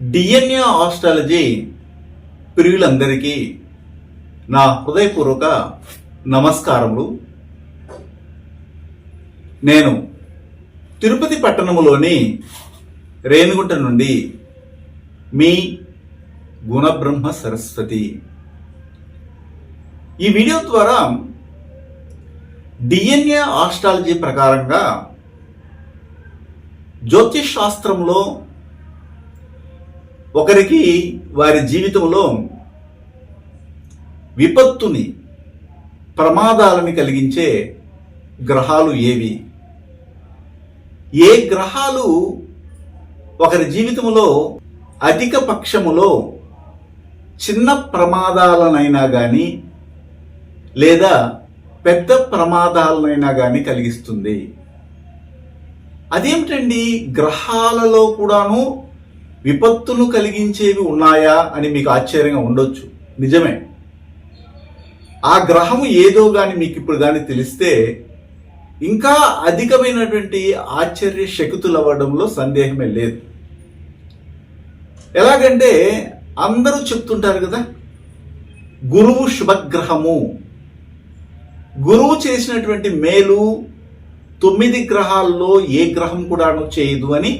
DNA astrology ప్రియులందరికీ నా హృదయపూర్వక నమస్కారములు. నేను తిరుపతి పట్టణములోని రేణుగుంట నుండి మీ గుణబ్రహ్మ సరస్వతి. ఈ వీడియో ద్వారా డిఎన్ఏ ఆస్ట్రాలజీ ప్రకారంగా జ్యోతిష్ శాస్త్రంలో ఒకరికి వారి జీవితంలో విపత్తుని ప్రమాదాలని కలిగించే గ్రహాలు ఏవి? ఏ గ్రహాలు ఒకరి జీవితంలో అధిక పక్షములో చిన్న ప్రమాదాలనైనా కానీ లేదా పెద్ద ప్రమాదాలనైనా కానీ కలిగిస్తుంది. అదేమిటండి? గ్రహాలలో కూడాను విపత్తును కలిగించేవి ఉన్నాయా అని మీకు ఆశ్చర్యంగా ఉండొచ్చు. నిజమే. ఆ గ్రహము ఏదో కానీ మీకు ఇప్పుడు కానీ తెలిస్తే ఇంకా అధికమైనటువంటి ఆశ్చర్య శక్తులు అవ్వడంలో సందేహమే లేదు. ఎలాగంటే అందరూ చెప్తుంటారు కదా గురువు శుభగ్రహము. గురువు చేసినటువంటి మేలు తొమ్మిది గ్రహాల్లో ఏ గ్రహం కూడా చేయదు అని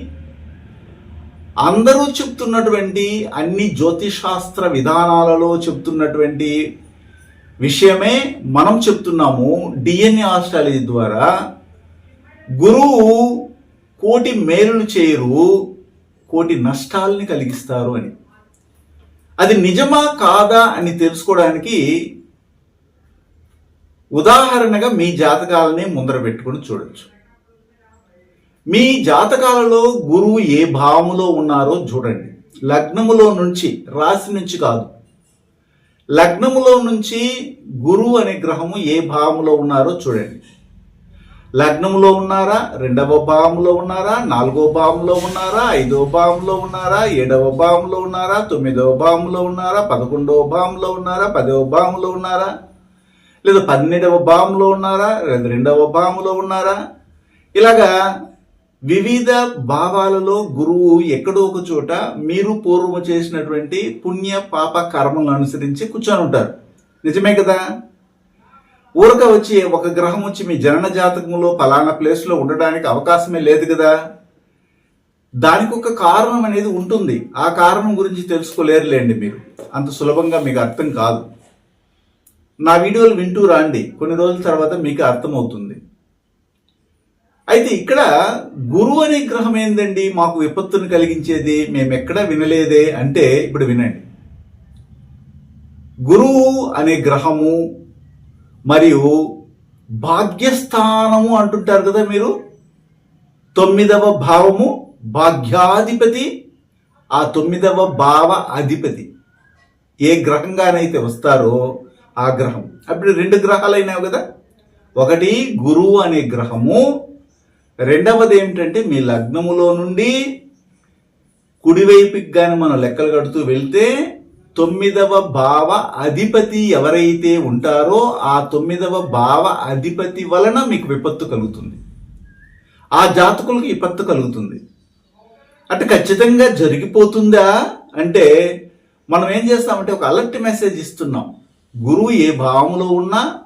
అందరూ చెప్తున్నటువంటి అన్ని జ్యోతిషాస్త్ర విధానాలలో చెప్తున్నటువంటి విషయమే మనం చెప్తున్నాము. డిఎన్ఏ ఆస్ట్రాలజీ ద్వారా గురువు కోటి మేలును చేయరు కోటి నష్టాలని కలిగిస్తారు అని. అది నిజమా కాదా అని తెలుసుకోవడానికి ఉదాహరణగా మీ జాతకాలని ముందర పెట్టుకుని చూడొచ్చు. మీ జాతకాలలో గురువు ఏ భావములో ఉన్నారో చూడండి. లగ్నములో నుంచి రాశి నుంచి కాదు. లగ్నములో నుంచి గురువు అనే గ్రహము ఏ భావములో ఉన్నారో చూడండి. లగ్నములో ఉన్నారా? రెండవ భావంలో ఉన్నారా? నాలుగో భావంలో ఉన్నారా? ఐదవ భావంలో ఉన్నారా? ఏడవ భావంలో ఉన్నారా? తొమ్మిదవ భావంలో ఉన్నారా? పదకొండవ భావంలో ఉన్నారా? పదవ భావంలో ఉన్నారా? లేదా పన్నెండవ భావంలో ఉన్నారా? లేదా రెండవ భావంలో ఉన్నారా? ఇలాగా వివిధ భావాలలో గురువు ఎక్కడో ఒక చోట మీరు పూర్వము చేసినటువంటి పుణ్య పాప కర్మలను అనుసరించి కూర్చొని ఉంటారు. నిజమే కదా? ఊరక వచ్చి ఒక గ్రహం వచ్చి మీ జనన జాతకంలో ఫలానా ప్లేస్లో ఉండడానికి అవకాశమే లేదు కదా? దానికి ఒక కారణం అనేది ఉంటుంది. ఆ కారణం గురించి తెలుసుకోలేరులేండి మీరు. అంత సులభంగా మీకు అర్థం కాదు. నా వీడియోలు వింటూ రాండి. కొన్ని రోజుల తర్వాత మీకు అర్థమవుతుంది. అయితే ఇక్కడ గురువు అనే గ్రహం ఏందండి? మాకు విపత్తును కలిగించేది మేము ఎక్కడ వినలేదే అంటే ఇప్పుడు వినండి. గురువు అనే గ్రహము మరియు భాగ్యస్థానము అంటుంటారు కదా మీరు? తొమ్మిదవ భావము భాగ్యాధిపతి ఆ తొమ్మిదవ భావ అధిపతి. ఏ గ్రహంగానైతే వస్తారో ఆ గ్రహం. అప్పుడు రెండు గ్రహాలు కదా? ఒకటి గురువు అనే గ్రహము రెండవది ఏమిటంటే మీ లగ్నములో నుండి కుడివైపుకి కానీ మనం లెక్కలు కడుతూ వెళ్తే తొమ్మిదవ భావ అధిపతి ఎవరైతే ఉంటారో ఆ తొమ్మిదవ భావ అధిపతి వలన మీకు విపత్తు కలుగుతుంది. ఆ జాతకులకు విపత్తు కలుగుతుంది. అంటే ఖచ్చితంగా జరిగిపోతుందా అంటే మనం ఏం చేస్తామంటే ఒక అలర్ట్ మెసేజ్ ఇస్తున్నాం. గురువు ఏ భావంలో ఉన్నా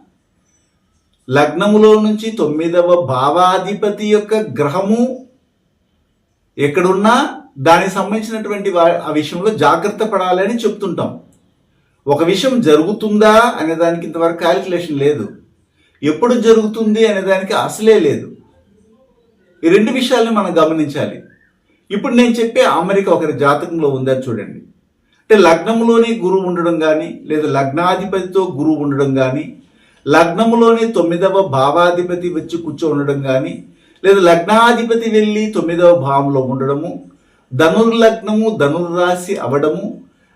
లగ్నములో నుంచి తొమ్మిదవ భావాధిపతి యొక్క గ్రహము ఎక్కడున్నా దానికి సంబంధించినటువంటి వా- ఆ విషయంలో జాగ్రత్త పడాలని చెప్తుంటాం. ఒక విషయం జరుగుతుందా అనే దానికి ఇంతవరకు క్యాలిక్యులేషన్ లేదు. ఎప్పుడు జరుగుతుంది అనే దానికి అసలే లేదు. ఈ రెండు విషయాల్ని మనం గమనించాలి. ఇప్పుడు నేను చెప్పే అమెరిక ఒకరి జాతకంలో ఉందా చూడండి. అంటే లగ్నంలోనే గురువు ఉండడం కానీ లేదా లగ్నాధిపతితో గురువు ఉండడం కానీ లగ్నములోని తొమ్మిదవ భావాధిపతి వచ్చి కూర్చో ఉండడం కానీ లేదా లగ్నాధిపతి వెళ్ళి తొమ్మిదవ భావంలో ఉండడము ధనుర్లగ్నము ధనుర్రాశి అవడము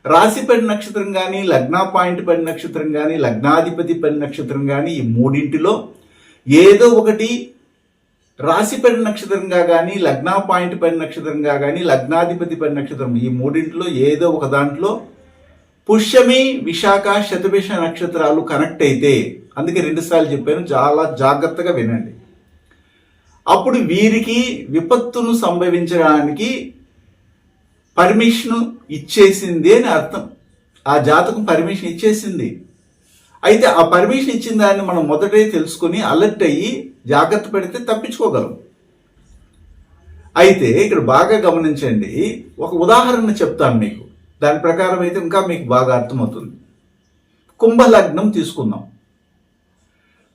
రాశి పడి నక్షత్రం కానీ లగ్న పాయింట్ పడి నక్షత్రం కానీ లగ్నాధిపతి పడి నక్షత్రం కానీ ఈ మూడింటిలో ఏదో ఒకటి రాశి పడి నక్షత్రంగా కానీ లగ్న పాయింట్ పడి నక్షత్రంగా కానీ లగ్నాధిపతి పడి నక్షత్రం ఈ మూడింటిలో ఏదో ఒక దాంట్లో పుష్యమి విశాఖ శతభిష నక్షత్రాలు కనెక్ట్ అయితే అందుకే రెండుసార్లు చెప్పాను చాలా జాగ్రత్తగా వినండి. అప్పుడు వీరికి విపత్తును సంభవించడానికి పర్మిషన్ ఇచ్చేసింది అని అర్థం. ఆ జాతకం పర్మిషన్ ఇచ్చేసింది. అయితే ఆ పర్మిషన్ ఇచ్చిన దాన్ని మనం మొదటే తెలుసుకొని అలర్ట్ అయ్యి జాగ్రత్త పెడితే తప్పించుకోగలం. అయితే ఇక్కడ బాగా గమనించండి. ఒక ఉదాహరణ చెప్తాను మీకు. దాని ప్రకారం అయితే ఇంకా మీకు బాగా అర్థమవుతుంది. కుంభలగ్నం తీసుకుందాం.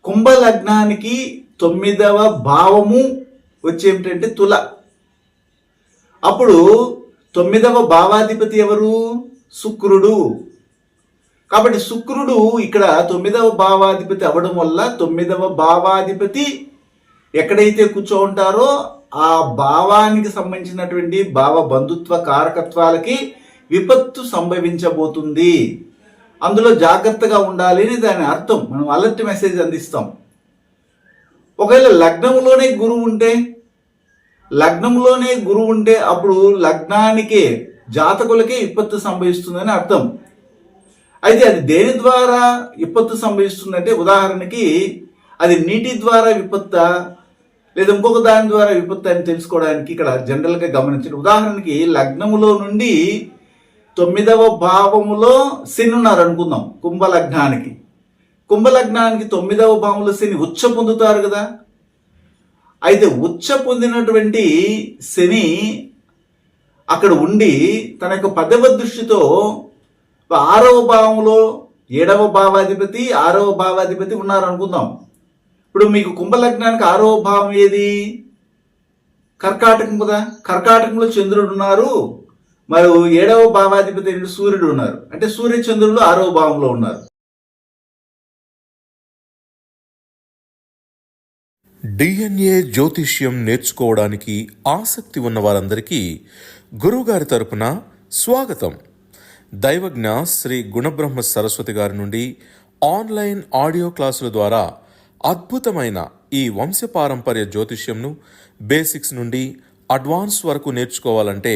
కుంభలగ్నానికి తొమ్మిదవ భావము వచ్చేమిటంటే తుల. అప్పుడు తొమ్మిదవ భావాధిపతి ఎవరు? శుక్రుడు. కాబట్టి శుక్రుడు ఇక్కడ తొమ్మిదవ భావాధిపతి అవ్వడం వల్ల తొమ్మిదవ భావాధిపతి ఎక్కడైతే కూర్చో ఉంటారో ఆ భావానికి సంబంధించినటువంటి భావ బంధుత్వ కారకత్వాలకి విపత్తు సంభవించబోతుంది. అందులో జాగ్రత్తగా ఉండాలి అని దాని అర్థం. మనం అలర్ట్ మెసేజ్ అందిస్తాం. ఒకవేళ లగ్నంలోనే గురువు ఉంటే లగ్నంలోనే గురువు ఉంటే అప్పుడు లగ్నానికే జాతకులకే విపత్తు సంభవిస్తుందని అర్థం. అయితే అది దేని ద్వారా విపత్తు సంభవిస్తుందంటే ఉదాహరణకి అది నీటి ద్వారా విపత్త లేదా ఇంకొక దాని ద్వారా విపత్తు అని తెలుసుకోవడానికి ఇక్కడ జనరల్గా గమనించండి. ఉదాహరణకి లగ్నములో నుండి తొమ్మిదవ భావములో శని ఉన్నారు అనుకుందాం కుంభలగ్నానికి. కుంభలగ్నానికి తొమ్మిదవ భావంలో శని ఉచ్చ పొందుతారు కదా. అయితే ఉచ్చ పొందినటువంటి శని అక్కడ ఉండి తన యొక్క పదవ దృష్టితో ఆరవ భావంలో ఏడవ భావాధిపతి ఆరవ భావాధిపతి ఉన్నారు అనుకుందాం. ఇప్పుడు మీకు కుంభలగ్నానికి ఆరవ భావం ఏది? కర్కాటకం కదా. కర్కాటకంలో చంద్రుడు ఉన్నారు. మరి ఏడవ భావాధిపతి సూర్యుడు ఉన్నారు. అంటే సూర్య చంద్రుడు ఆరవ భావంలో ఉన్నారు. డిఎన్ఏ జ్యోతిష్యం నేర్చుకోవడానికి ఆసక్తి ఉన్న వారందరికీ గురువుగారి తరపున స్వాగతం. దైవజ్ఞ శ్రీ గుణబ్రహ్మ సరస్వతి గారి నుండి ఆన్లైన్ ఆడియో క్లాసుల ద్వారా అద్భుతమైన ఈ వంశపారంపర్య జ్యోతిష్యంను బేసిక్స్ నుండి అడ్వాన్స్ వరకు నేర్చుకోవాలంటే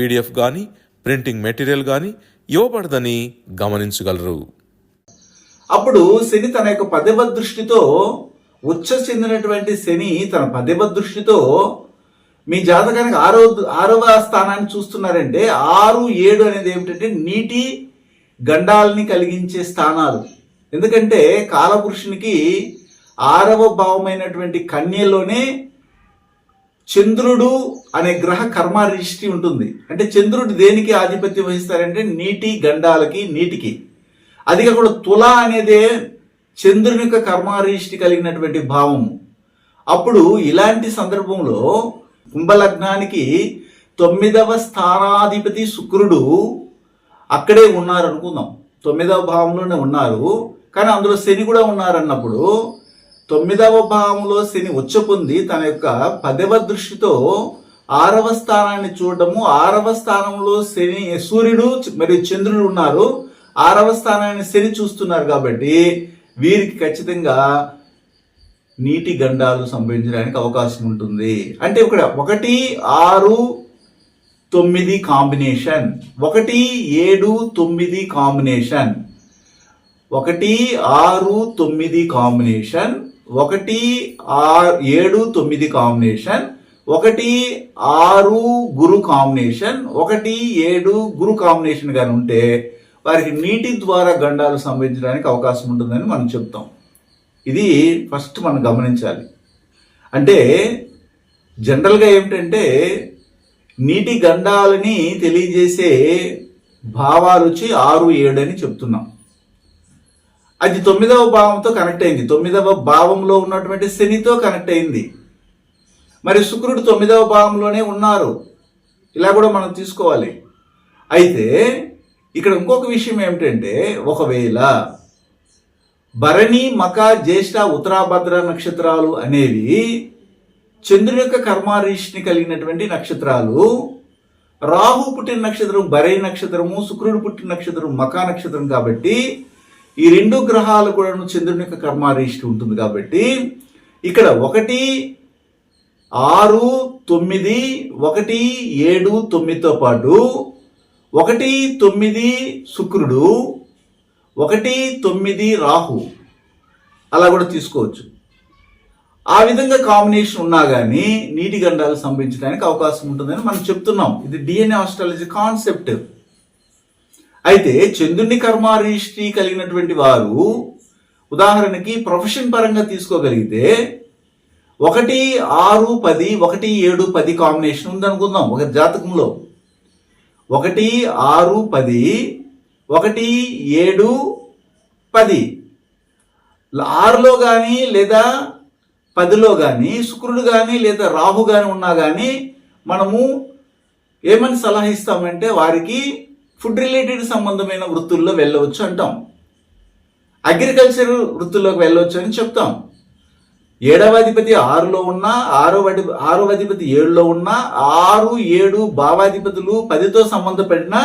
పీడిఎఫ్ కానీ ప్రింటింగ్ మెటీరియల్ కానీ ఇవ్వబడదని గమనించగలరు. అప్పుడు శని తన యొక్క పదవ దృష్టితో ఉచ్చ చెందినటువంటి శని తన పదవ దృష్టితో మీ జాతకానికి ఆరో ఆరవ స్థానాన్ని చూస్తున్నారంటే ఆరు ఏడు అనేది ఏమిటంటే నీటి గండాలని కలిగించే స్థానాలు. ఎందుకంటే కాలపురుషునికి ఆరవ భావమైనటువంటి కన్యలోనే చంద్రుడు అనే గ్రహ కర్మ రిష్టి ఉంటుంది. అంటే చంద్రుడు దేనికి ఆధిపత్యం వహిస్తారంటే నీటి గండాలకి నీటికి. అది కాకుండా తుల అనేదే చంద్రుని యొక్క కర్మారిష్టి కలిగినటువంటి భావము. అప్పుడు ఇలాంటి సందర్భంలో కుంభలగ్నానికి తొమ్మిదవ స్థానాధిపతి శుక్రుడు అక్కడే ఉన్నారు అనుకుందాం తొమ్మిదవ భావంలోనే ఉన్నారు. కానీ అందులో శని కూడా ఉన్నారన్నప్పుడు తొమ్మిదవ భావంలో శని వచ్చపొంది తన యొక్క పదవ దృష్టితో ఆరవ స్థానాన్ని చూడటము ఆరవ స్థానంలో శని సూర్యుడు మరియు చంద్రుడు ఉన్నారు. ఆరవ స్థానాన్ని శని చూస్తున్నారు కాబట్టి వీరికి ఖచ్చితంగా నీటి గండాలు సంభవించడానికి అవకాశం ఉంటుంది. అంటే ఇక్కడ ఒకటి ఆరు తొమ్మిది కాంబినేషన్. ఒకటి ఏడు తొమ్మిది కాంబినేషన్. ఒకటి ఆరు తొమ్మిది కాంబినేషన్. ఒకటి ఆరు ఏడు తొమ్మిది కాంబినేషన్. ఒకటి ఆరు గురు కాంబినేషన్ ఒకటి ఏడు గురు కాంబినేషన్ కానీ ఉంటే వారికి నీటి ద్వారా గండాలు సంభవించడానికి అవకాశం ఉంటుందని మనం చెప్తాం. ఇది ఫస్ట్ మనం గమనించాలి. అంటే జనరల్గా ఏమిటంటే నీటి గండాలని తెలియజేసే భావాలు వచ్చి ఆరు ఏడు అని చెప్తున్నాం. అది తొమ్మిదవ భావంతో కనెక్ట్ అయింది. తొమ్మిదవ భావంలో ఉన్నటువంటి శనితో కనెక్ట్ అయింది. మరి శుక్రుడు తొమ్మిదవ భావంలోనే ఉన్నారు. ఇలా కూడా మనం తీసుకోవాలి. అయితే ఇక్కడ ఇంకొక విషయం ఏమిటంటే ఒకవేళ భరణి మక జ్యేష్ఠ ఉత్తరాభద్ర నక్షత్రాలు అనేవి చంద్రుని యొక్క కర్మారీష్ని కలిగినటువంటి నక్షత్రాలు రాహు పుట్టిన నక్షత్రం భరణి నక్షత్రము శుక్రుడు పుట్టిన నక్షత్రం మకా నక్షత్రం కాబట్టి ఈ రెండు గ్రహాలు కూడా చంద్రుని యొక్క కర్మారీష్టి ఉంటుంది కాబట్టి ఇక్కడ ఒకటి ఆరు తొమ్మిది ఒకటి ఏడు తొమ్మిదితో పాటు ఒకటి తొమ్మిది శుక్రుడు ఒకటి తొమ్మిది రాహు. అలా కూడా తీసుకోవచ్చు. ఆ విధంగా కాంబినేషన్ ఉన్నా కానీ నీటి గండాలు సంభవించడానికి అవకాశం ఉంటుందని మనం చెప్తున్నాం. ఇది డిఎన్ఏ ఆస్ట్రాలజీ కాన్సెప్ట్ అయితే చంద్రుని కర్మారిష్టి కలిగినటువంటి వారు ఉదాహరణకి ప్రొఫెషన్ పరంగా తీసుకోగలిగితే ఒకటి ఆరు పది ఒకటి ఏడు పది కాంబినేషన్ ఉందనుకుందాం ఒక జాతకంలో. ఒకటి ఆరు పది ఒకటి ఏడు పది. ఆరులో కానీ లేదా పదిలో కానీ శుక్రుడు కానీ లేదా రాహు కానీ ఉన్నా కానీ మనము ఏమని సలహా ఇస్తామంటే వారికి ఫుడ్ రిలేటెడ్ సంబంధమైన వృత్తుల్లో వెళ్ళవచ్చు అంటాం. అగ్రికల్చర్ వృత్తుల్లోకి వెళ్ళవచ్చు అని చెప్తాం. ఏడవ అధిపతి ఆరులో ఉన్నా ఆరో ఆరవ అధిపతి ఏడులో ఉన్నా ఆరు ఏడు భావాధిపతులు పదితో సంబంధపడిన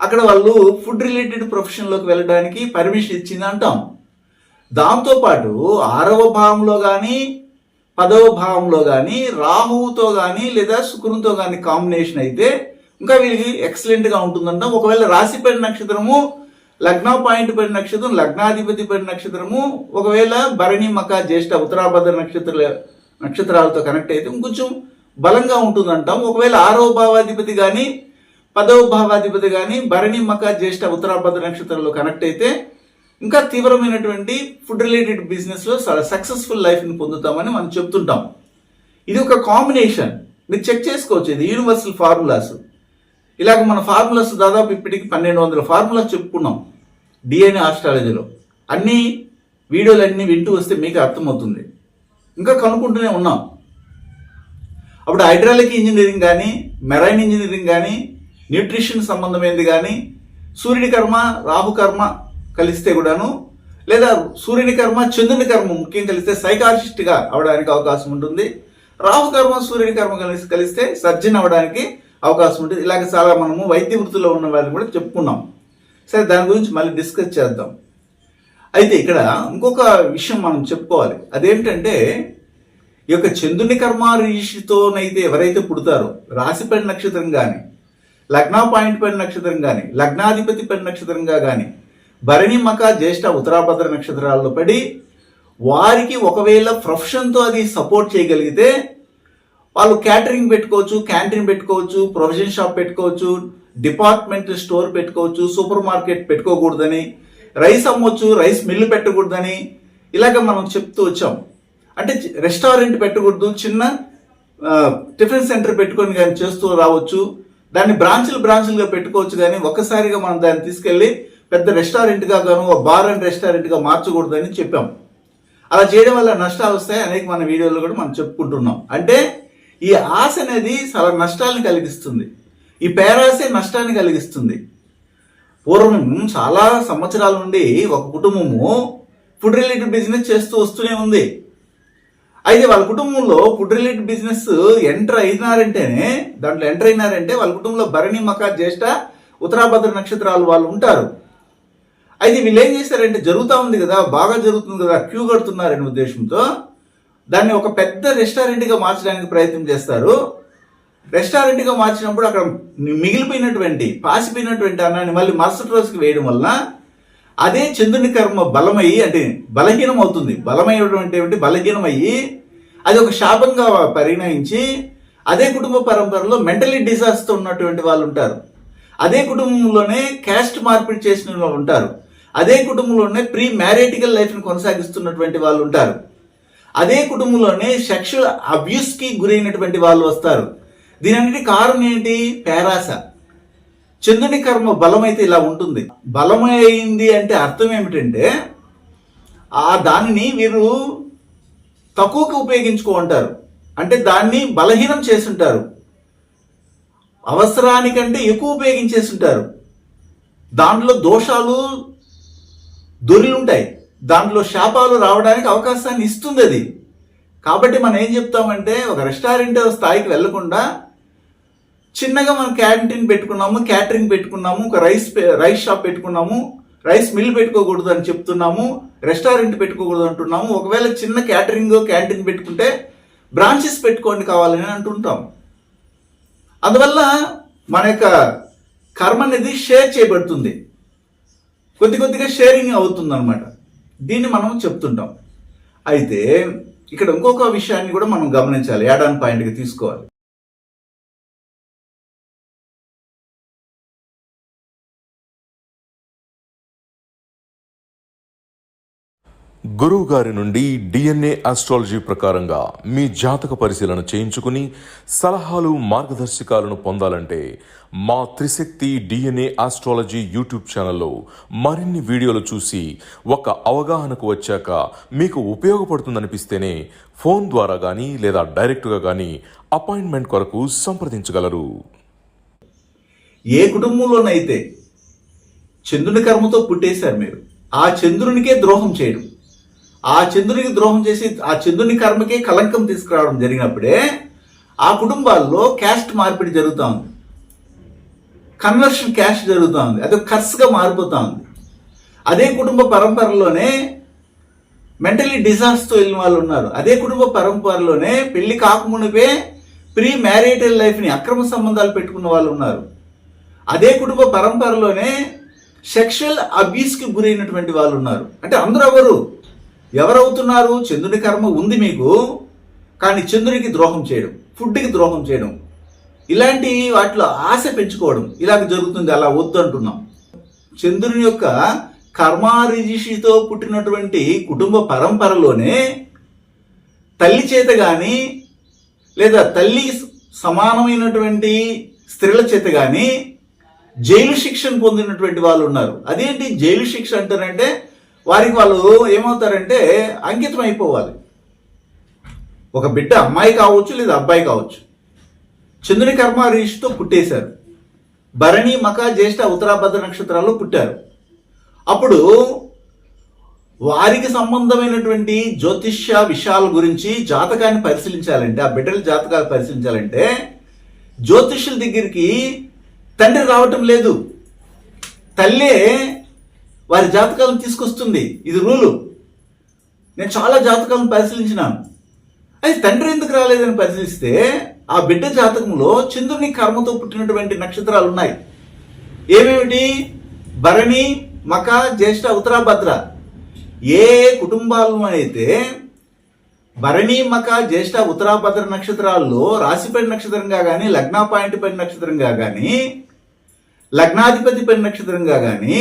అక్కడ వాళ్ళు ఫుడ్ రిలేటెడ్ ప్రొఫెషన్లోకి వెళ్ళడానికి పర్మిషన్ ఇచ్చింది అంటాం. దాంతోపాటు ఆరవ భావంలో కానీ పదవ భావంలో కానీ రాహువుతో కానీ లేదా శుక్రునితో కానీ కాంబినేషన్ అయితే ఇంకా వీళ్ళకి ఎక్సలెంట్గా ఉంటుందంటాం. ఒకవేళ రాశిపేట నక్షత్రము లగ్న పాయింట్ పడి నక్షత్రం లగ్నాధిపతి పడి నక్షత్రము ఒకవేళ భరణి మక జ్యేష్ఠ ఉత్తరాభద్ర నక్షత్ర నక్షత్రాలతో కనెక్ట్ అయితే ఇంకొంచెం బలంగా ఉంటుందంటాం. ఒకవేళ ఆరవ భావాధిపతి కానీ పదవ భావాధిపతి కానీ భరణి మక జ్యేష్ఠ ఉత్తరాభద్ర నక్షత్రంలో కనెక్ట్ అయితే ఇంకా తీవ్రమైనటువంటి ఫుడ్ రిలేటెడ్ బిజినెస్లో చాలా సక్సెస్ఫుల్ లైఫ్ని పొందుతామని మనం చెప్తుంటాం. ఇది ఒక కాంబినేషన్ మీరు చెక్ చేసుకోవచ్చు. ఇది యూనివర్సల్ ఫార్ములాస్ ఇలాగ మన ఫార్ములాస్ దాదాపు ఇప్పటికి పన్నెండు వందల ఫార్ములాస్ చెప్పుకున్నాం. డిఎన్ఏ ఆస్ట్రాలజీలో అన్ని వీడియోలు అన్నీ వింటూ వస్తే మీకు అర్థమవుతుంది. ఇంకా కనుక్కుంటూనే ఉన్నాం. అప్పుడు హైడ్రాలిక్ ఇంజనీరింగ్ కానీ మెరైన్ ఇంజనీరింగ్ కానీ న్యూట్రిషన్ సంబంధమైనది కానీ సూర్యుడి కర్మ రాహు కర్మ కలిస్తే కూడాను లేదా సూర్యుని కర్మ చంద్రుని కర్మ ముఖ్యం కలిస్తే సైకాలజిస్ట్గా అవడానికి అవకాశం ఉంటుంది. రాహుకర్మ సూర్యుడి సూర్యుని కర్మ కలిసి కలిస్తే సర్జన్ అవడానికి అవకాశం ఉంటుంది. ఇలాగ చాలా మనము వైద్య వృత్తిలో ఉన్న వారిని కూడా చెప్పుకున్నాం. సరే దాని గురించి మళ్ళీ డిస్కస్ చేద్దాం. అయితే ఇక్కడ ఇంకొక విషయం మనం చెప్పుకోవాలి. అదేంటంటే ఈ యొక్క చంద్రుని కర్మ ఋషితోనైతే ఎవరైతే పుడతారో రాశిపడి నక్షత్రం కానీ లగ్న పాయింట్ పడిన నక్షత్రం కానీ లగ్నాధిపతి పడిన నక్షత్రంగా కానీ భరణి మక జ్యేష్ఠ ఉత్తరాభద్ర నక్షత్రాల్లో పడి వారికి ఒకవేళ ప్రొఫెషన్తో అది సపోర్ట్ చేయగలిగితే వాళ్ళు క్యాటరింగ్ పెట్టుకోవచ్చు క్యాంటీన్ పెట్టుకోవచ్చు ప్రొవిజన్ షాప్ పెట్టుకోవచ్చు డిపార్ట్మెంట్ స్టోర్ పెట్టుకోవచ్చు సూపర్ మార్కెట్ పెట్టుకోకూడదని రైస్ అమ్మొచ్చు రైస్ మిల్లు పెట్టకూడదని ఇలాగ మనం చెప్తూ వచ్చాం. అంటే రెస్టారెంట్ పెట్టకూడదు చిన్న టిఫిన్ సెంటర్ పెట్టుకొని కానీ చేస్తూ రావచ్చు. దాన్ని బ్రాంచులు బ్రాంచులుగా పెట్టుకోవచ్చు కానీ ఒక్కసారిగా మనం దాన్ని తీసుకెళ్ళి పెద్ద రెస్టారెంట్గా గాను ఒక బార్ అండ్ రెస్టారెంట్గా మార్చకూడదని చెప్పాం. అలా చేయడం వల్ల నష్టాలు వస్తాయి అనేక మన వీడియోలో కూడా మనం చెప్పుకుంటున్నాం. అంటే ఈ ఆశ అనేది చాలా నష్టాలను కలిగిస్తుంది. ఈ పేరాశే నష్టాన్ని కలిగిస్తుంది. పూర్వం చాలా సంవత్సరాల నుండి ఒక కుటుంబము ఫుడ్ రిలేటెడ్ బిజినెస్ చేస్తూ వస్తూనే ఉంది. అయితే వాళ్ళ కుటుంబంలో ఫుడ్ రిలేటెడ్ బిజినెస్ ఎంటర్ అయినారంటేనే దాంట్లో ఎంటర్ అయినారంటే వాళ్ళ కుటుంబంలో భరణి మక జ్యేష్ఠ ఉత్తరాభద్ర నక్షత్రాలు వాళ్ళు ఉంటారు. అయితే వీళ్ళు ఏం చేశారంటే జరుగుతూ ఉంది కదా బాగా జరుగుతుంది కదా క్యూ కడుతున్నారనే ఉద్దేశంతో దాన్ని ఒక పెద్ద రెస్టారెంట్గా మార్చడానికి ప్రయత్నం చేస్తారు. రెస్టారెంట్గా మార్చినప్పుడు అక్కడ మిగిలిపోయినటువంటి పాసిపోయినటువంటి అన్నాన్ని మళ్ళీ మరుసటి రోజుకి వేయడం వల్ల అదే చంద్రుని కర్మ బలమయ్యి అంటే బలహీనం అవుతుంది బలమైనటువంటి ఏమిటి? బలహీనమయ్యి అది ఒక శాపంగా పరిణమించి అదే కుటుంబ పరంపరలో మెంటలీ డిజాస్టర్ ఉన్నటువంటి వాళ్ళు ఉంటారు. అదే కుటుంబంలోనే క్యాస్ట్ మార్పిడి చేసిన వాళ్ళు ఉంటారు. అదే కుటుంబంలోనే ప్రీ మ్యారేటికల్ లైఫ్ని కొనసాగిస్తున్నటువంటి వాళ్ళు ఉంటారు. అదే కుటుంబంలోనే సెక్షువల్ అబ్యూస్కి గురైనటువంటి వాళ్ళు వస్తారు. దీనికి కారణం ఏంటి? పేరాస చంద్రుని కర్మ బలమైతే ఇలా ఉంటుంది. బలమైంది అంటే అర్థం ఏమిటంటే ఆ దానిని వీరు తక్కువకు ఉపయోగించుకుంటారు అంటే దాన్ని బలహీనం చేసుంటారు అవసరానికంటే ఎక్కువ ఉపయోగించేస్తుంటారు. దాంట్లో దోషాలు దొరిలుంటాయి. దాంట్లో శాపాలు రావడానికి అవకాశాన్ని ఇస్తుంది అది. కాబట్టి మనం ఏం చెప్తామంటే ఒక రెస్టారెంట్ స్థాయికి వెళ్ళకుండా చిన్నగా మనం క్యాంటీన్ పెట్టుకున్నాము క్యాటరింగ్ పెట్టుకున్నాము ఒక రైస్ పె- రైస్ షాప్ పెట్టుకున్నాము రైస్ మిల్ పెట్టుకోకూడదు అని చెప్తున్నాము రెస్టారెంట్ పెట్టుకోకూడదు అంటున్నాము ఒకవేళ చిన్న క్యాటరింగ్ క్యాంటీన్ పెట్టుకుంటే బ్రాంచెస్ పెట్టుకోండి కావాలని అంటుంటాం. అందువల్ల మన యొక్క కర్మ అనేది షేర్ చేయబడుతుంది. కొద్ది కొద్దిగా షేరింగ్ అవుతుంది అనమాట దీన్ని మనం చెప్తుంటాం. అయితే ఇక్కడ ఇంకొక విషయాన్ని కూడా మనం గమనించాలి. యాడాన్ పాయింట్కి తీసుకోవాలి. గురువు గారి నుండి డిఎన్ఏ ఆస్ట్రాలజీ ప్రకారంగా మీ జాతక పరిశీలన చేయించుకుని సలహాలు మార్గదర్శకాలను పొందాలంటే మా త్రిశక్తి డిఎన్ఏ ఆస్ట్రాలజీ యూట్యూబ్ ఛానల్లో మరిన్ని వీడియోలు చూసి ఒక అవగాహనకు వచ్చాక మీకు ఉపయోగపడుతుందనిపిస్తేనే ఫోన్ ద్వారా కానీ లేదా డైరెక్ట్గా కానీ అపాయింట్మెంట్ కొరకు సంప్రదించగలరు. ఏ కుటుంబంలోనైతే చంద్రుని కర్మతో పుట్టేశారు మీరు ఆ చంద్రునికే ద్రోహం చేయడం. ఆ చంద్రునికి ద్రోహం చేసి ఆ చంద్రుని కర్మకే కలంకం తీసుకురావడం జరిగినప్పుడే ఆ కుటుంబాల్లో క్యాస్ట్ మార్పిడి జరుగుతూ ఉంది. కన్వర్షన్ క్యాస్ట్ జరుగుతూ ఉంది. అది కర్స్గా మారిపోతూ ఉంది. అదే కుటుంబ పరంపరలోనే మెంటలీ డిజాస్తో వెళ్ళిన వాళ్ళు ఉన్నారు. అదే కుటుంబ పరంపరలోనే పెళ్ళి కాకమునిపే ప్రీ మ్యారిటల్ లైఫ్ని అక్రమ సంబంధాలు పెట్టుకున్న వాళ్ళు ఉన్నారు. అదే కుటుంబ పరంపరలోనే సెక్షువల్ అబ్యూస్కి గురైనటువంటి వాళ్ళు ఉన్నారు. అంటే అందరూ ఎవరు? ఎవరవుతున్నారు? చంద్రుని కర్మ ఉంది మీకు. కానీ చంద్రునికి ద్రోహం చేయడం ఫుడ్కి ద్రోహం చేయడం ఇలాంటి వాటిలో ఆశ పెంచుకోవడం ఇలాగ జరుగుతుంది. అలా వద్దు అంటున్నాం. చంద్రుని యొక్క కర్మారిజిషితో పుట్టినటువంటి కుటుంబ పరంపరలోనే తల్లి చేత కానీ లేదా తల్లి సమానమైనటువంటి స్త్రీల చేత కానీ జైలు శిక్షను పొందినటువంటి వాళ్ళు ఉన్నారు. అదేంటి జైలు శిక్ష అంటారంటే వారికి వాళ్ళు ఏమవుతారంటే అంకితం అయిపోవాలి ఒక బిడ్డ అమ్మాయి కావచ్చు లేదా అబ్బాయి కావచ్చు. చంద్రుని కర్మ రీష్తో పుట్టేశారు. భరణి మక జ్యేష్ఠ ఉత్తరాభద్ర నక్షత్రాల్లో పుట్టారు. అప్పుడు వారికి సంబంధమైనటువంటి జ్యోతిష్య విషయాల గురించి జాతకాన్ని పరిశీలించాలంటే ఆ బిడ్డల జాతకాలు పరిశీలించాలంటే జ్యోతిష్యుల దగ్గరికి తండ్రి రావటం లేదు. తల్లే వారి జాతకాలను తీసుకొస్తుంది. ఇది రూలు. నేను చాలా జాతకాలను పరిశీలించినాను. అయితే తండ్రి ఎందుకు రాలేదని పరిశీలిస్తే ఆ బిడ్డ జాతకంలో చంద్రుని కర్మతో పుట్టినటువంటి నక్షత్రాలు ఉన్నాయి. ఏమేమిటి? భరణి మక జ్యేష్ఠ ఉత్తరాభద్ర. ఏ కుటుంబాలను అయితే భరణి మక జ్యేష్ఠ ఉత్తరాభద్ర నక్షత్రాల్లో రాశిపడి నక్షత్రంగా కానీ లగ్నా పాయింట్ పడి నక్షత్రంగా కానీ లగ్నాధిపతి పడి నక్షత్రంగా కానీ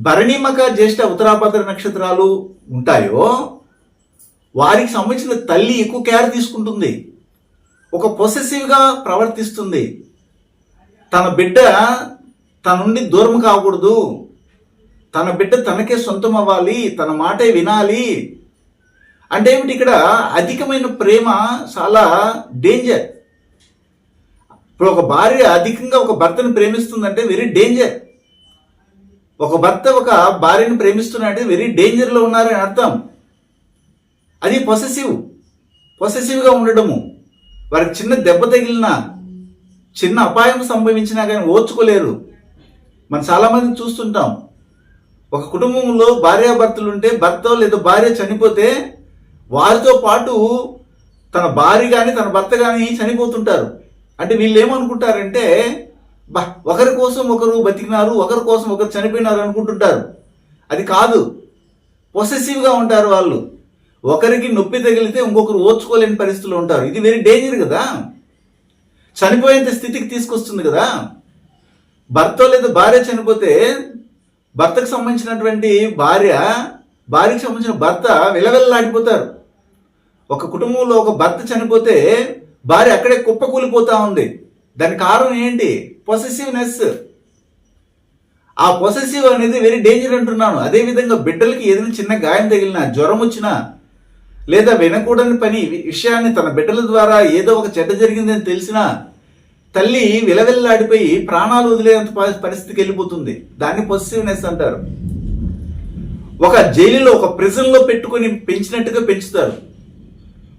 భరణిమక జ్యేష్ఠ ఉత్తరాభద్ర నక్షత్రాలు ఉంటాయో వారికి సంబంధించిన తల్లి ఎక్కువ కేర్ తీసుకుంటుంది. ఒక పొసెసివ్గా ప్రవర్తిస్తుంది. తన బిడ్డ తన నుండి దూరం కాకూడదు. తన బిడ్డ తనకే సొంతం అవ్వాలి. తన మాటే వినాలి. అంటే ఏమిటి ఇక్కడ? అధికమైన ప్రేమ చాలా డేంజర్ ఇప్పుడు ఒక భార్య అధికంగా ఒక భర్తను ప్రేమిస్తుందంటే వెరీ డేంజర్ ఒక భర్త ఒక భార్యను ప్రేమిస్తున్నాడంటే వెరీ డేంజర్లో ఉన్నారని అర్థం. అది పొసెసివ్ పొసెసివ్గా ఉండడము. వారికి చిన్న దెబ్బ తగిలినా చిన్న అపాయం సంభవించినా కానీ ఓర్చుకోలేరు. మనం చాలామందిని చూస్తుంటాం. ఒక కుటుంబంలో భార్యాభర్తలు ఉంటే భర్త లేదా భార్య చనిపోతే వారితో పాటు తన భార్య కానీ తన భర్త కానీ చనిపోతుంటారు. అంటే వీళ్ళు ఏమనుకుంటారంటే బా ఒకరి కోసం ఒకరు బతికినారు ఒకరి కోసం ఒకరు చనిపోయినారు అనుకుంటుంటారు. అది కాదు. పొసెసివ్గా ఉంటారు వాళ్ళు. ఒకరికి నొప్పి తగిలితే ఇంకొకరు ఓర్చుకోలేని పరిస్థితుల్లో ఉంటారు. ఇది వెరీ డేంజర్ కదా. చనిపోయేంత స్థితికి తీసుకొస్తుంది కదా. భర్త లేదా భార్య చనిపోతే భర్తకు సంబంధించినటువంటి భార్య భార్యకు సంబంధించిన భర్త విలవెల్లాడిపోతారు. ఒక కుటుంబంలో ఒక భర్త చనిపోతే భార్య అక్కడే కుప్పకూలిపోతా ఉంది. దాని కారణం ఏంటి? పొసెసివ్నెస్ ఆ పొసెసివ్ అనేది వెరీ డేంజర్ అంటున్నాను. అదే విధంగా బిడ్డలకి ఏదైనా చిన్న గాయం తగిలినా జ్వరం వచ్చినా లేదా వినకూడని పని విషయాన్ని తన బిడ్డల ద్వారా ఏదో ఒక చెడ్డ జరిగిందని తెలిసినా తల్లి విలవిల్లాడిపోయి ప్రాణాలు వదిలేంత పరిస్థితికి వెళ్ళిపోతుంది. దాన్ని పొసెసివ్నెస్ అంటారు. ఒక జైలులో ఒక ప్రిజన్లో పెట్టుకొని పెంచినట్టుగా పెంచుతారు.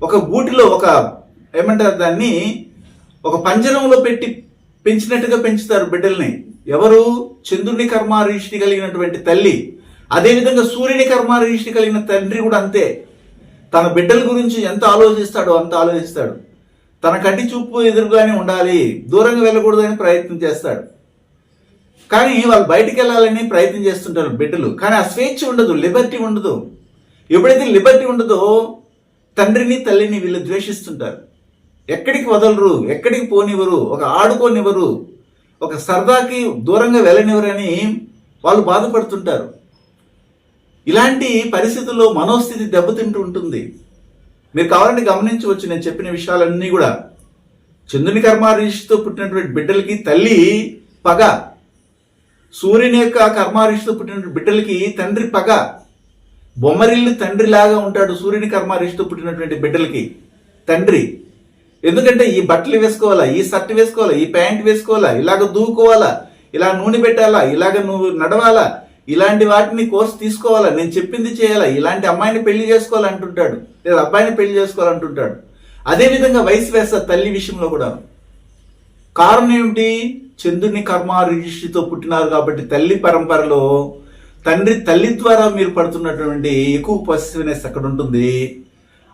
ఒక గూటిలో ఒక ఏమంటారు దాన్ని? ఒక పంజరంలో పెట్టి పెంచినట్టుగా పెంచుతారు బిడ్డల్ని. ఎవరు? చంద్రుని కర్మారీషిని కలిగినటువంటి తల్లి. అదేవిధంగా సూర్యుని కర్మారీషిని కలిగిన తండ్రి కూడా అంతే. తన బిడ్డల గురించి ఎంత ఆలోచిస్తాడో అంత ఆలోచిస్తాడు. తన కంటి చూపు ఎదురుగానే ఉండాలి. దూరంగా వెళ్ళకూడదని ప్రయత్నం చేస్తాడు. కానీ వాళ్ళు బయటికి వెళ్ళాలని ప్రయత్నం చేస్తుంటారు బిడ్డలు. కానీ ఆ స్వేచ్ఛ ఉండదు లిబర్టీ ఉండదు. ఎప్పుడైతే లిబర్టీ ఉండదో తండ్రిని తల్లిని వీళ్ళు ద్వేషిస్తుంటారు. ఎక్కడికి వదలరు ఎక్కడికి పోనివ్వరు ఒక ఆడుకోనివ్వరు ఒక సరదాకి దూరంగా వెళ్ళనివ్వరని వాళ్ళు బాధపడుతుంటారు. ఇలాంటి పరిస్థితుల్లో మనోస్థితి దెబ్బతింటూ ఉంటుంది. మీరు కావాలంటే గమనించవచ్చు నేను చెప్పిన విషయాలన్నీ కూడా. చంద్రుని కర్మారీషితో పుట్టినటువంటి బిడ్డలకి తల్లి పగ. సూర్యుని యొక్క కర్మారీషితో పుట్టినటువంటి బిడ్డలకి తండ్రి పగ. బొమ్మరిల్లు తండ్రిలాగా ఉంటాడు సూర్యుని కర్మారీషితో పుట్టినటువంటి బిడ్డలకి తండ్రి. ఎందుకంటే ఈ బట్టలు వేసుకోవాలా ఈ షర్ట్ వేసుకోవాలా ఈ ప్యాంట్ వేసుకోవాలా ఇలాగ దూకోవాలా ఇలా నూనె పెట్టాలా ఇలాగ నువ్వు నడవాలా ఇలాంటి వాటిని కోర్స్ తీసుకోవాలా నేను చెప్పింది చేయాలా ఇలాంటి అమ్మాయిని పెళ్ళి చేసుకోవాలంటుంటాడు లేదా అబ్బాయిని పెళ్ళి చేసుకోవాలంటుంటాడు అదేవిధంగా వయసు వేస్తారు తల్లి విషయంలో కూడా. కారణం ఏమిటి? చంద్రుని కర్మ రిజిస్ట్రీతో పుట్టినారు కాబట్టి తల్లి పరంపరలో తండ్రి తల్లి ద్వారా మీరు పడుతున్నటువంటి ఎక్కువ పొసిటివ్నెస్ అక్కడ ఉంటుంది?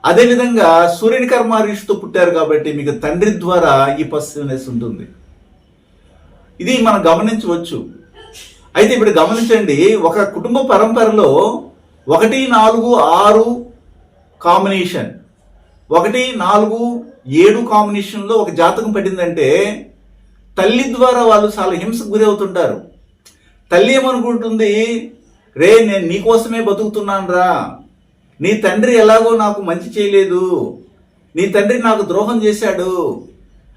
అదేవిధంగా సూర్యుని కర్మ ఋషితో పుట్టారు కాబట్టి మీకు తండ్రి ద్వారా ఈ పొసిటివ్నెస్ ఉంటుంది. ఇది మనం గమనించవచ్చు. అయితే ఇప్పుడు గమనించండి ఒక కుటుంబ పరంపరలో ఒకటి నాలుగు ఆరు కాంబినేషన్. ఒకటి నాలుగు ఏడు కాంబినేషన్లో ఒక జాతకం పడిందంటే తల్లి ద్వారా వాళ్ళు చాలా హింసకు గురవుతుంటారు తల్లి ఏమనుకుంటుంది రే నేను నీకోసమే బతుకుతున్నాను రా నీ తండ్రి ఎలాగో నాకు మంచి చేయలేదు. నీ తండ్రి నాకు ద్రోహం చేశాడు.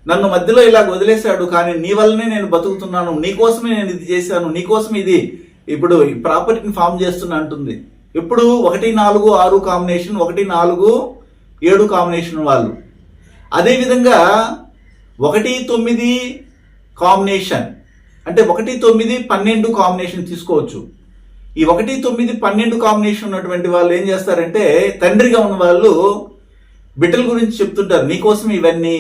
నన్ను మధ్యలో ఇలా వదిలేశాడు. కానీ నీ వల్లనే నేను బతుకుతున్నాను. నీకోసమే నేను ఇది చేశాను. నీకోసం ఇది ఇప్పుడు ఈ ప్రాపర్టీని ఫామ్ చేస్తున్నా అంటుంది. ఇప్పుడు ఒకటి నాలుగు ఆరు కాంబినేషన్ ఒకటి నాలుగు ఏడు కాంబినేషన్ వాళ్ళు. అదేవిధంగా ఒకటి తొమ్మిది కాంబినేషన్. అంటే ఒకటి తొమ్మిది పన్నెండు కాంబినేషన్ తీసుకోవచ్చు. ఈ ఒకటి తొమ్మిది పన్నెండు కాంబినేషన్ ఉన్నటువంటి వాళ్ళు ఏం చేస్తారంటే తండ్రిగా ఉన్న వాళ్ళు బిడ్డల గురించి చెప్తుంటారు నీకోసం ఇవన్నీ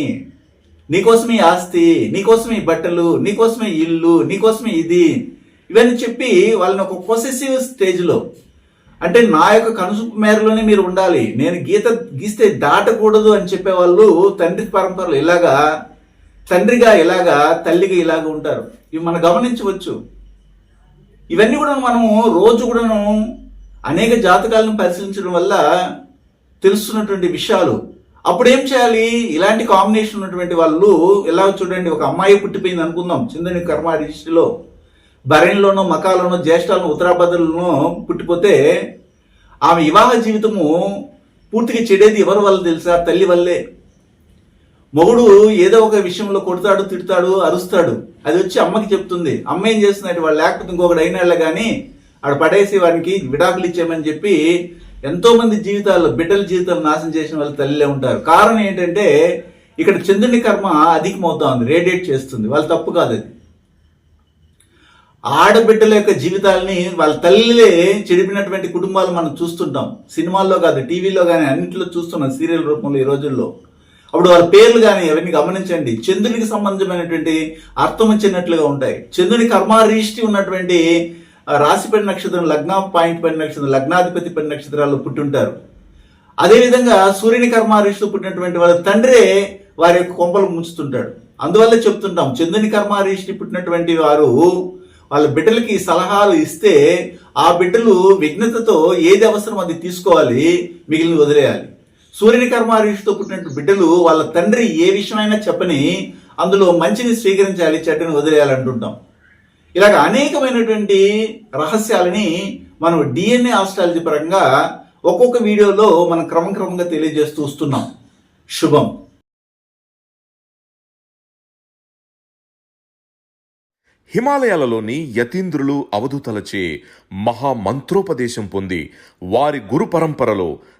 నీకోసమే ఈ ఆస్తి నీకోసమే ఈ బట్టలు నీకోసమే ఈ ఇల్లు నీకోసమే ఇది ఇవన్నీ చెప్పి వాళ్ళని ఒక పొసెసివ్ స్టేజ్లో అంటే నా యొక్క కనుసూపు మేరలోనే మీరు ఉండాలి నేను గీత గీస్తే దాటకూడదు అని చెప్పేవాళ్ళు తండ్రి పరంపరలు ఇలాగా తండ్రిగా ఇలాగా తల్లిగా ఇలాగా ఉంటారు. ఇవి మనం గమనించవచ్చు. ఇవన్నీ కూడా మనము రోజు కూడాను అనేక జాతకాలను పరిశీలించడం వల్ల తెలుస్తున్నటువంటి విషయాలు. అప్పుడు ఏం చేయాలి? ఇలాంటి కాంబినేషన్ ఉన్నటువంటి వాళ్ళు ఎలా చూడండి ఒక అమ్మాయి పుట్టిపోయింది అనుకుందాం. చిందని కర్మ రిజిస్ట్రీలో బరెన్లోనో మకాలోనో జ్యేష్ఠాలను ఉత్తరాభద్రలోనో పుట్టిపోతే ఆమె వివాహ జీవితము పూర్తిగా చెడేది ఎవరి వల్ల తెలుసా? తల్లి వల్లే. మొగుడు ఏదో ఒక విషయంలో కొడతాడు తిడతాడు అరుస్తాడు. అది వచ్చి అమ్మకి చెప్తుంది. అమ్మ ఏం చేస్తుందంటే వాళ్ళు లేకపోతే ఇంకొకటి అయినాళ్ళ కానీ ఆడ పడేసి వానికి విడాకులు ఇచ్చామని చెప్పి ఎంతో మంది జీవితాల్లో బిడ్డల జీవితాలు నాశనం చేసిన వాళ్ళు తల్లిలే ఉంటారు. కారణం ఏంటంటే ఇక్కడ చంద్రుని కర్మ అధికమవుతా ఉంది రేడియేట్ చేస్తుంది. వాళ్ళు తప్పు కాదు అది. ఆడబిడ్డల యొక్క జీవితాలని వాళ్ళ తల్లిలే చెడిపినటువంటి కుటుంబాలు మనం చూస్తుంటాం. సినిమాల్లో కాదు టీవీలో కానీ అన్నింటిలో చూస్తున్నాం సీరియల్ రూపంలో ఈ రోజుల్లో. అప్పుడు వాళ్ళ పేర్లు కానీ అవన్నీ గమనించండి. చంద్రునికి సంబంధమైనటువంటి అర్థం వచ్చినట్లుగా ఉంటాయి. చంద్రుని కర్మారీష్టి ఉన్నటువంటి రాశిపడి నక్షత్రం లగ్న పాయింట్ పడి నక్షత్రం లగ్నాధిపతి పడి నక్షత్రాల్లో పుట్టుంటారు. అదేవిధంగా సూర్యుని కర్మారీష్టి పుట్టినటువంటి వాళ్ళ తండ్రే వారి యొక్క కొంపలు ముంచుతుంటాడు. అందువల్ల చెప్తుంటాం చంద్రుని కర్మారీష్టి పుట్టినటువంటి వారు వాళ్ళ బిడ్డలకి సలహాలు ఇస్తే ఆ బిడ్డలు విఘ్నతతో ఏది అవసరం అది తీసుకోవాలి మిగిలిన వదిలేయాలి. సూర్యుని కర్మ ఋషితో పుట్టినటువంటి బిడ్డలు వాళ్ళ తండ్రి ఏ విషయమైనా చెప్పని అందులో మంచిని స్వీకరించాలి చెడ్డని వదిలేయాలి అంటుంటాం. ఇలాగ అనేకమైనటువంటి రహస్యాలని మనం డిఎన్ఏ ఆస్ట్రాలజీ పరంగా ఒక్కొక్క వీడియోలో మనం క్రమక్రమంగా తెలియజేస్తూ వస్తున్నాం. శుభం. హిమాలయాలలోని యతీంద్రులు అవధూతలచే మహామంత్రోపదేశం పొంది వారి గురు పరంపరలో